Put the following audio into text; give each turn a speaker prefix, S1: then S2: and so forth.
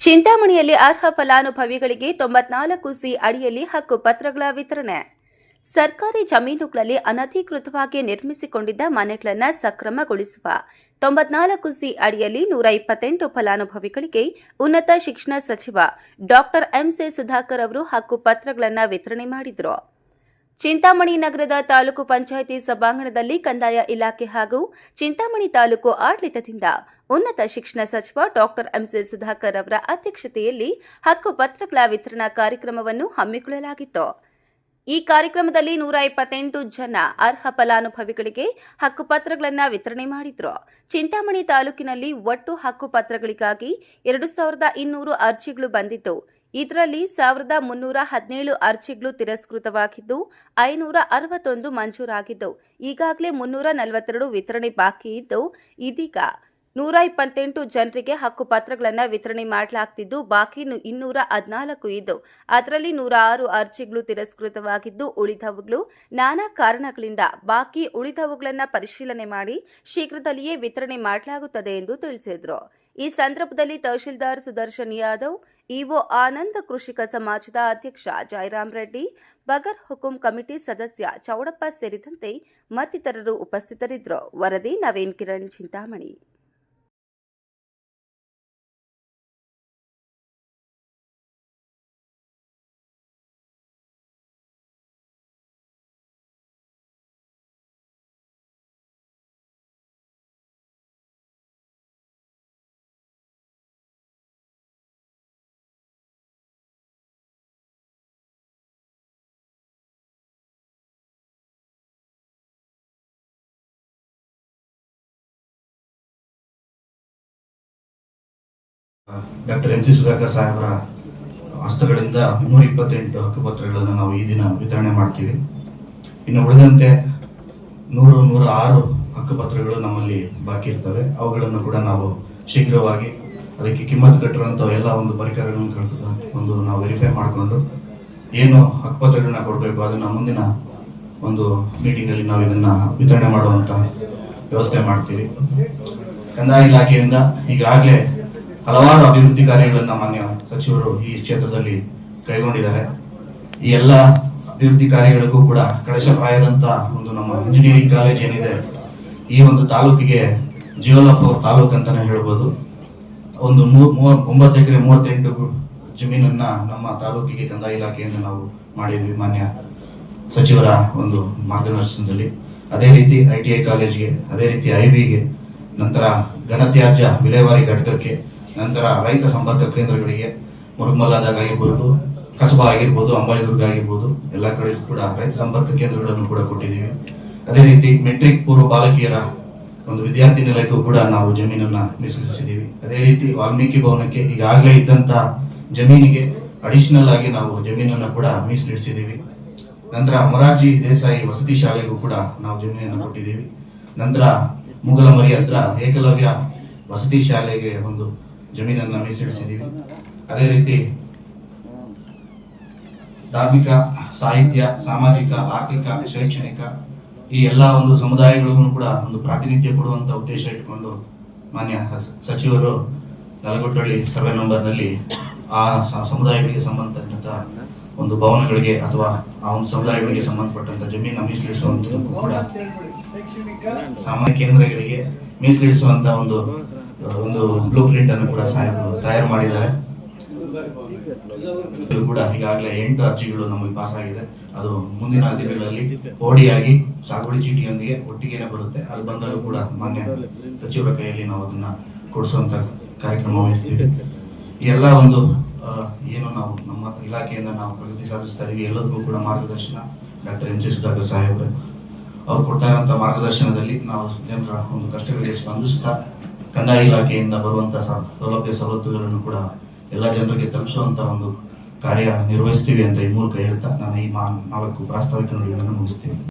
S1: ಚಿಂತಾಮಣಿಯಲ್ಲಿ ಅರ್ಹ ಫಲಾನುಭವಿಗಳಿಗೆ ತೊಂಬತ್ನಾಲ್ಕು ಸಿ ಅಡಿಯಲ್ಲಿ ಹಕ್ಕು ಪತ್ರಗಳ ವಿತರಣೆ. ಸರ್ಕಾರಿ ಜಮೀನುಗಳಲ್ಲಿ ಅನಧಿಕೃತವಾಗಿ ನಿರ್ಮಿಸಿಕೊಂಡಿದ್ದ ಮನೆಗಳನ್ನು ಸಕ್ರಮಗೊಳಿಸುವ ತೊಂಬತ್ನಾಲ್ಕು ಸಿ ಅಡಿಯಲ್ಲಿ ನೂರ ಇಪ್ಪತ್ತೆಂಟು ಫಲಾನುಭವಿಗಳಿಗೆ ಉನ್ನತ ಶಿಕ್ಷಣ ಸಚಿವ ಡಾಕ್ಟರ್ ಎಂಸಿ ಸುಧಾಕರ್ ಅವರು ಹಕ್ಕು ಪತ್ರಗಳನ್ನು ವಿತರಣೆ ಮಾಡಿದರು. ಚಿಂತಾಮಣಿ ನಗರದ ತಾಲೂಕು ಪಂಚಾಯಿತಿ ಸಭಾಂಗಣದಲ್ಲಿ ಕಂದಾಯ ಇಲಾಖೆ ಹಾಗೂ ಚಿಂತಾಮಣಿ ತಾಲೂಕು ಆಡಳಿತದಿಂದ ಉನ್ನತ ಶಿಕ್ಷಣ ಸಚಿವ ಡಾಕ್ಟರ್ ಎಂಸಿ ಸುಧಾಕರ್ ಅವರ ಅಧ್ಯಕ್ಷತೆಯಲ್ಲಿ ಹಕ್ಕು ಪತ್ರಗಳ ವಿತರಣಾ ಕಾರ್ಯಕ್ರಮವನ್ನು ಹಮ್ಮಿಕೊಳ್ಳಲಾಗಿತ್ತು. ಈ ಕಾರ್ಯಕ್ರಮದಲ್ಲಿ ನೂರ ಇಪ್ಪತ್ತೆಂಟು ಜನ ಅರ್ಹ ಫಲಾನುಭವಿಗಳಿಗೆ ಹಕ್ಕುಪತ್ರಗಳನ್ನು ವಿತರಣೆ ಮಾಡಿದ್ರು. ಚಿಂತಾಮಣಿ ತಾಲೂಕಿನಲ್ಲಿ ಒಟ್ಟು ಹಕ್ಕುಪತ್ರಗಳಿಗಾಗಿ ಎರಡು ಸಾವಿರದ ಇನ್ನೂರು ಅರ್ಜಿಗಳು ಬಂದಿದ್ದು ಇದರಲ್ಲಿ ಸಾವಿರದ ಮುನ್ನೂರ ಹದಿನೇಳು ಅರ್ಜಿಗಳು ತಿರಸ್ಕೃತವಾಗಿದ್ದು, ಐನೂರ ಅರವತ್ತೊಂದು ಮಂಜೂರಾಗಿದ್ದವು ಈಗಾಗಲೇ ಮುನ್ನೂರ ನಲವತ್ತೆರಡು ವಿತರಣೆ ಬಾಕಿ ಇದ್ದು, ಇದೀಗ ನೂರ ಇಪ್ಪತ್ತೆಂಟು ಜನರಿಗೆ ಹಕ್ಕುಪತ್ರಗಳನ್ನು ವಿತರಣೆ ಮಾಡಲಾಗ್ತಿದ್ದು, ಬಾಕಿ ಇನ್ನೂರ ಹದಿನಾಲ್ಕು ಇದ್ದು, ಅದರಲ್ಲಿ ನೂರ ಆರು ಅರ್ಜಿಗಳು ತಿರಸ್ಕೃತವಾಗಿದ್ದು, ಉಳಿದವುಗಳು ನಾನಾ ಕಾರಣಗಳಿಂದ ಬಾಕಿ ಉಳಿದವುಗಳನ್ನು ಪರಿಶೀಲನೆ ಮಾಡಿ ಶೀಘ್ರದಲ್ಲಿಯೇ ವಿತರಣೆ ಮಾಡಲಾಗುತ್ತದೆ ಎಂದು ತಿಳಿಸಿದರು. ಈ ಸಂದರ್ಭದಲ್ಲಿ ತಹಶೀಲ್ದಾರ್ ಸುದರ್ಶನ್ ಯಾದವ್, ಇಒ ಆನಂದ, ಕೃಷಿಕ ಸಮಾಜದ ಅಧ್ಯಕ್ಷ ಜಯರಾಮ್ ರೆಡ್ಡಿ, ಬಗರ್ ಹುಕುಂ ಕಮಿಟಿ ಸದಸ್ಯ ಚೌಡಪ್ಪ ಸೇರಿದಂತೆ ಮತ್ತಿತರರು ಉಪಸ್ಥಿತರಿದ್ದರು. ವರದಿ Naveen Kiran Chintamani.
S2: Doctor M C Sudhakar ಸಾಹೇಬರ ಹಸ್ತಗಳಿಂದ ನೂರ ಇಪ್ಪತ್ತೆಂಟು ಹಕ್ಕುಪತ್ರಗಳನ್ನು ನಾವು ಈ ದಿನ ವಿತರಣೆ ಮಾಡ್ತೀವಿ. ಇನ್ನು ಉಳಿದಂತೆ ನೂರು ನೂರ ಆರು ಹಕ್ಕುಪತ್ರಗಳು ನಮ್ಮಲ್ಲಿ ಬಾಕಿ ಇರ್ತವೆ. ಅವುಗಳನ್ನು ಕೂಡ ನಾವು ಶೀಘ್ರವಾಗಿ ಅದಕ್ಕೆ ಕಿಮ್ಮತ್ತು ಕಟ್ಟಿರುವಂಥ ಎಲ್ಲ ಒಂದು ಪರಿಕರಗಳನ್ನು ಒಂದು ನಾವು ವೆರಿಫೈ ಮಾಡಿಕೊಂಡು ಏನು ಹಕ್ಕುಪತ್ರಗಳನ್ನ ಕೊಡಬೇಕು ಅದನ್ನು ಮುಂದಿನ ಒಂದು ಮೀಟಿಂಗಲ್ಲಿ ನಾವು ಇದನ್ನು ವಿತರಣೆ ಮಾಡುವಂಥ ವ್ಯವಸ್ಥೆ ಮಾಡ್ತೀವಿ. ಕಂದಾಯ ಇಲಾಖೆಯಿಂದ ಈಗಾಗಲೇ ಹಲವಾರು ಅಭಿವೃದ್ಧಿ ಕಾರ್ಯಗಳನ್ನು ಮಾನ್ಯ ಸಚಿವರು ಈ ಕ್ಷೇತ್ರದಲ್ಲಿ ಕೈಗೊಂಡಿದ್ದಾರೆ. ಈ ಎಲ್ಲ ಅಭಿವೃದ್ಧಿ ಕಾರ್ಯಗಳಿಗೂ ಕೂಡ ಕಳಶಪ್ರಾಯದಂತ ಒಂದು ನಮ್ಮ ಇಂಜಿನಿಯರಿಂಗ್ ಕಾಲೇಜ್ ಏನಿದೆ, ಈ ಒಂದು ತಾಲೂಕಿಗೆ ಜಿಯೋಲ್ ಆಫ್ ಅವರ್ ತಾಲೂಕ್ ಅಂತಾನೆ ಹೇಳ್ಬೋದು. ಒಂದು ಮೂ- ಮೂವ- ಒಂಬತ್ತು ಎಕರೆ, ಮೂವತ್ತೆಂಟು ಜಮೀನನ್ನ ನಮ್ಮ ತಾಲೂಕಿಗೆ ಕಂದಾಯ ಇಲಾಖೆಯನ್ನು ನಾವು ಮಾಡಿದ್ವಿ ಮಾನ್ಯ ಸಚಿವರ ಒಂದು ಮಾರ್ಗದರ್ಶನದಲ್ಲಿ. ಅದೇ ರೀತಿ ಐ ಟಿ ಐ ಕಾಲೇಜ್ಗೆ ಅದೇ ರೀತಿ ಐ ಬಿಗೆ ನಂತರ ಘನತ್ಯಾಜ್ಯ ವಿಲೇವಾರಿ ಘಟಕಕ್ಕೆ ನಂತರ ರೈತ ಸಂಪರ್ಕ ಕೇಂದ್ರಗಳಿಗೆ ಮುರುಗಮಲ್ಲದಾಗ ಆಗಿರ್ಬೋದು, ಕಸಬಾ ಆಗಿರ್ಬೋದು, ಅಂಬಾಜಿದುರ್ಗ ಆಗಿರ್ಬೋದು, ಎಲ್ಲ ಕಡೆ ಕೂಡ ರೈತ ಸಂಪರ್ಕ ಕೇಂದ್ರಗಳನ್ನು ಕೂಡ ಕೊಟ್ಟಿದ್ದೀವಿ. ಅದೇ ರೀತಿ ಮೆಟ್ರಿಕ್ ಪೂರ್ವ ಬಾಲಕಿಯರ ಒಂದು ವಿದ್ಯಾರ್ಥಿ ನಿಲಯಕ್ಕೂ ಕೂಡ ನಾವು ಜಮೀನನ್ನು ಮೀಸಲಿಸಿದ್ದೀವಿ ಅದೇ ರೀತಿ ವಾಲ್ಮೀಕಿ ಭವನಕ್ಕೆ ಈಗಾಗಲೇ ಇದ್ದಂಥ ಜಮೀನಿಗೆ ಅಡಿಷನಲ್ ಆಗಿ ನಾವು ಜಮೀನನ್ನು ಕೂಡ ಮೀಸಲಿಡಿಸಿದ್ದೀವಿ ನಂತರ ಮೊರಾರ್ಜಿ ದೇಸಾಯಿ ವಸತಿ ಶಾಲೆಗೂ ಕೂಡ ನಾವು ಜಮೀನನ್ನು ಕೊಟ್ಟಿದ್ದೀವಿ. ನಂತರ ಮುಗಲಮರಿ ಹತ್ರ ಏಕಲವ್ಯ ವಸತಿ ಶಾಲೆಗೆ ಒಂದು ಜಮೀನನ್ನ ಮೀಸಲಿಸಿದ್ದೀವಿ ಅದೇ ರೀತಿ ಧಾರ್ಮಿಕ ಸಾಹಿತ್ಯ ಸಾಮಾಜಿಕ ಆರ್ಥಿಕ ಶೈಕ್ಷಣಿಕ ಈ ಎಲ್ಲ ಒಂದು ಸಮುದಾಯಗಳಿಗೂ ಕೂಡ ಒಂದು ಪ್ರಾತಿನಿಧ್ಯ ಕೊಡುವಂತ ಉದ್ದೇಶ ಇಟ್ಕೊಂಡು ಮಾನ್ಯ ಸಚಿವರು ನಲಗೊಟ್ಟಳ್ಳಿ ಸರ್ವೆ ನಂಬರ್ನಲ್ಲಿ ಆ ಸಮುದಾಯಗಳಿಗೆ ಸಂಬಂಧಪಟ್ಟಂತ ಒಂದು ಭವನಗಳಿಗೆ ಅಥವಾ ಆ ಒಂದು ಸಮುದಾಯಗಳಿಗೆ ಸಂಬಂಧಪಟ್ಟಂತ ಜಮೀನು ಮೀಸಲಿಡಿಸುವಂತ ಕೂಡ ಸಾಮಾನ್ಯ ಕೇಂದ್ರಗಳಿಗೆ ಮೀಸಲಿಡಿಸುವಂತ ಒಂದು ಒಂದು ಬ್ಲೂ ಪ್ರಿಂಟ್ ಅನ್ನು ಕೂಡ ಸಾಹೇಬರು ತಯಾರು ಮಾಡಿದ್ದಾರೆ. ಕೂಡ ಈಗಾಗಲೇ ಎಂಟು ಅರ್ಜಿಗಳು ನಮಗೆ ಪಾಸ್ ಆಗಿದೆ. ಅದು ಮುಂದಿನ ದಿನಗಳಲ್ಲಿ ಓಡಿಯಾಗಿ ಸಾಗುವಳಿ ಚೀಟಿಯೊಂದಿಗೆ ಒಟ್ಟಿಗೆನೆ ಬರುತ್ತೆ. ಅದು ಬಂದಾಗ ಕೂಡ ಮಾನ್ಯ ಸಚಿವರ ಕೈಯಲ್ಲಿ ನಾವು ಅದನ್ನ ಕೊಡಿಸುವಂತ ಕಾರ್ಯಕ್ರಮ ವಹಿಸ್ತೀವಿ. ಎಲ್ಲ ಒಂದು ಏನು ನಾವು ನಮ್ಮ ಇಲಾಖೆಯಿಂದ ನಾವು ಪ್ರಗತಿ ಸಾಧಿಸ್ತಾ ಇದೀವಿ ಎಲ್ಲದಕ್ಕೂ ಕೂಡ ಮಾರ್ಗದರ್ಶನ ಡಾಕ್ಟರ್ ಎಂ ಸಿ ಸುಧಾಕರ್ ಸಾಹೇಬ್ರು. ಅವ್ರು ಕೊಡ್ತಾ ಇರೋಂಥ ಮಾರ್ಗದರ್ಶನದಲ್ಲಿ ನಾವು ಜನರ ಒಂದು ಕಷ್ಟಗಳಿಗೆ ಸ್ಪಂದಿಸ್ತಾ ಕಂದಾಯ ಇಲಾಖೆಯಿಂದ ಬರುವಂತಹ ಸೌಲಭ್ಯ ಸವಲತ್ತುಗಳನ್ನು ಕೂಡ ಎಲ್ಲ ಜನರಿಗೆ ತಲುಪಿಸುವಂತ ಒಂದು ಕಾರ್ಯ ನಿರ್ವಹಿಸ್ತೀವಿ ಅಂತ ಈ ಮೂಲಕ ಹೇಳ್ತಾ ನಾನು ಈ ಮಾ ನಾಲ್ಕು ಪ್ರಾಸ್ತಾವಿಕ ನುಡಿಗಳನ್ನು ಮುಗಿಸ್ತೀನಿ.